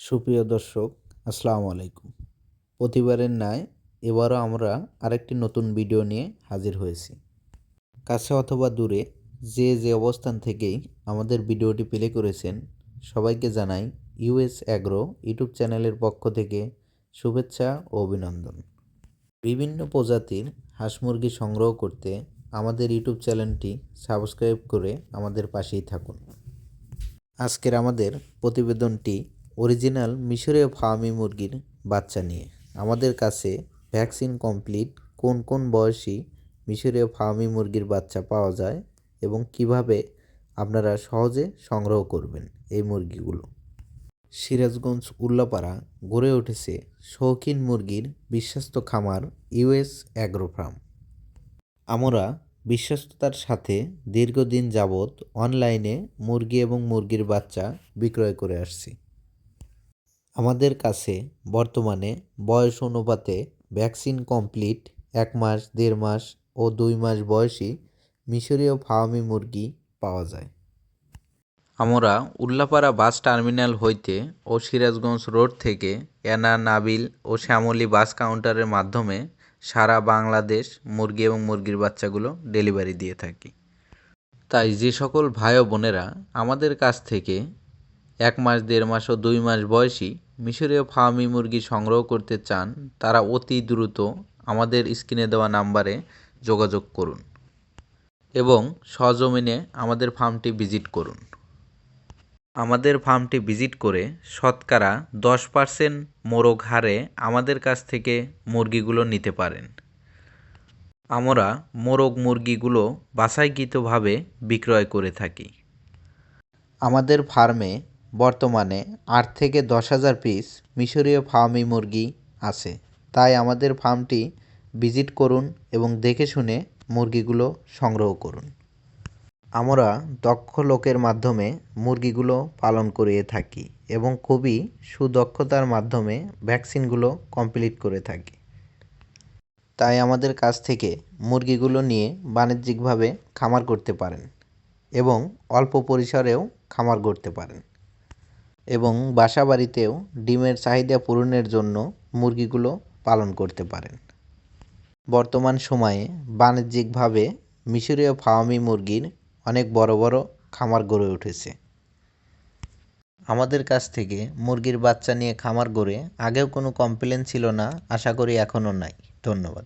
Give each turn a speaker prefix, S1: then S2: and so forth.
S1: সুপ্রিয় দর্শক, আসসালামু আলাইকুম। প্রতিবারের ন্যায় এবারও আমরা আরেকটি নতুন ভিডিও নিয়ে হাজির হয়েছি। কাছে অথবা দূরে যে যে অবস্থান থেকেই আমাদের ভিডিওটি প্লে করেছেন, সবাইকে জানাই ইউএস অ্যাগ্রো ইউটিউব চ্যানেলের পক্ষ থেকে শুভেচ্ছা ও অভিনন্দন। বিভিন্ন প্রজাতির হাঁস মুরগি সংগ্রহ করতে আমাদের ইউটিউব চ্যানেলটি সাবস্ক্রাইব করে আমাদের পাশেই থাকুন। আজকের আমাদের প্রতিবেদনটি অরিজিনাল মিশরীয় ফার্মি মুরগির বাচ্চা নিয়ে। আমাদের কাছে ভ্যাকসিন কমপ্লিট, কোন কোন বয়সী মিশরীয় ফার্মি মুরগির বাচ্চা পাওয়া যায় এবং কীভাবে আপনারা সহজে সংগ্রহ করবেন এই মুরগিগুলো। সিরাজগঞ্জ উল্লাপাড়া গড়ে উঠেছে শৌখিন মুরগির বিশ্বস্ত খামার ইউএস অ্যাগ্রো ফার্ম। আমরা বিশ্বস্ততার সাথে দীর্ঘদিন যাবৎ অনলাইনে মুরগি এবং মুরগির বাচ্চা বিক্রয় করে আসছি। আমাদের কাছে বর্তমানে বয়স অনুপাতে ভ্যাকসিন কমপ্লিট, এক মাস, দেড় মাস ও দুই মাস বয়সী মিশরীয় ফার্মি মুরগি পাওয়া যায়। আমরা উল্লাপাড়া বাস টার্মিনাল হইতে ও সিরাজগঞ্জ রোড থেকে এনা, নাবিল ও শ্যামলী বাস কাউন্টারের মাধ্যমে সারা বাংলাদেশ মুরগি এবং মুরগির বাচ্চাগুলো ডেলিভারি দিয়ে থাকি। তাই যে সকল ভাই বোনেরা আমাদের কাছ থেকে এক মাস, দেড় মাস ও দুই মাস বয়সী মিশরীয় ফার্মি মুরগি সংগ্রহ করতে চান, তারা অতি দ্রুত আমাদের স্ক্রিনে দেওয়া নাম্বারে যোগাযোগ করুন এবং সজমিনে আমাদের ফার্মটি ভিজিট করুন। আমাদের ফার্মটি ভিজিট করে শতকরা দশ পার্সেন্ট মোরগ হারে আমাদের কাছ থেকে মুরগিগুলো নিতে পারেন। আমরা মোরগ মুরগিগুলো বাছাইকৃতভাবে বিক্রয় করে থাকি। আমাদের ফার্মে বর্তমানে আট থেকে দশ হাজার পিস মিশরীয় ফার্মি মুরগি আছে। তাই আমাদের ফার্মটি ভিজিট করুন এবং দেখে শুনে মুরগিগুলো সংগ্রহ করুন। আমরা দক্ষ লোকের মাধ্যমে মুরগিগুলো পালন করিয়ে থাকি এবং খুবই সুদক্ষতার মাধ্যমে ভ্যাকসিনগুলো কমপ্লিট করে থাকি। তাই আমাদের কাছ থেকে মুরগিগুলো নিয়ে বাণিজ্যিকভাবে খামার করতে পারেন এবং অল্প পরিসরেও খামার করতে পারেন। এবং বাসা বাড়িতেও ডিমের চাহিদা পূরণের জন্য মুরগিগুলো পালন করতে পারেন। বর্তমান সময়ে বাণিজ্যিকভাবে মিশরীয় ফার্মি মুরগির অনেক বড় বড় খামার গড়ে উঠেছে। আমাদের কাছ থেকে মুরগির বাচ্চা নিয়ে খামার গড়ে আগেও কোনো কমপ্লেন ছিল না, আশা করি এখনও নাই। ধন্যবাদ।